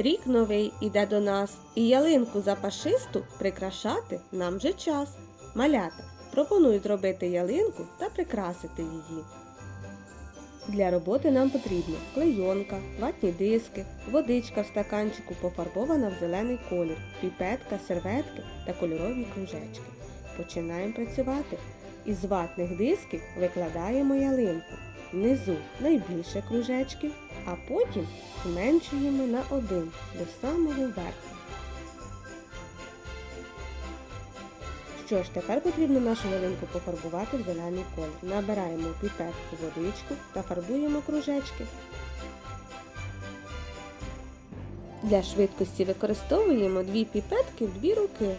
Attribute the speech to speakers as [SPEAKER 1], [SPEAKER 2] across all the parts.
[SPEAKER 1] Рік новий іде до нас, і ялинку запашисту прикрашати нам вже час. Малята, пропоную зробити ялинку та прикрасити її. Для роботи нам потрібно клейонка, ватні диски, водичка в стаканчику пофарбована в зелений колір, піпетка, серветки та кольорові кружечки. Починаємо працювати. Із ватних дисків викладаємо ялинку. Внизу найбільше кружечків, а потім зменшуємо на один до самого верху. Що ж, тепер потрібно нашу ялинку пофарбувати в зелений колір. Набираємо піпетку водичку та фарбуємо кружечки. Для швидкості використовуємо дві піпетки в дві руки.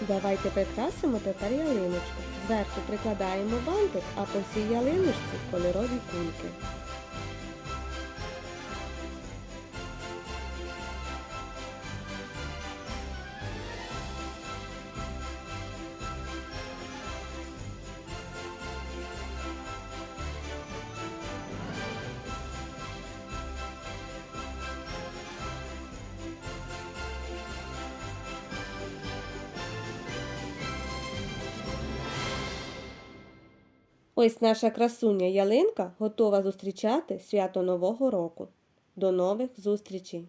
[SPEAKER 1] Давайте прикрасимо тепер ялиночку. Зверху прикладаємо бантик, а по всій ялиночці кольорові кульки. Ось наша красуня ялинка готова зустрічати свято Нового року. До нових зустрічей!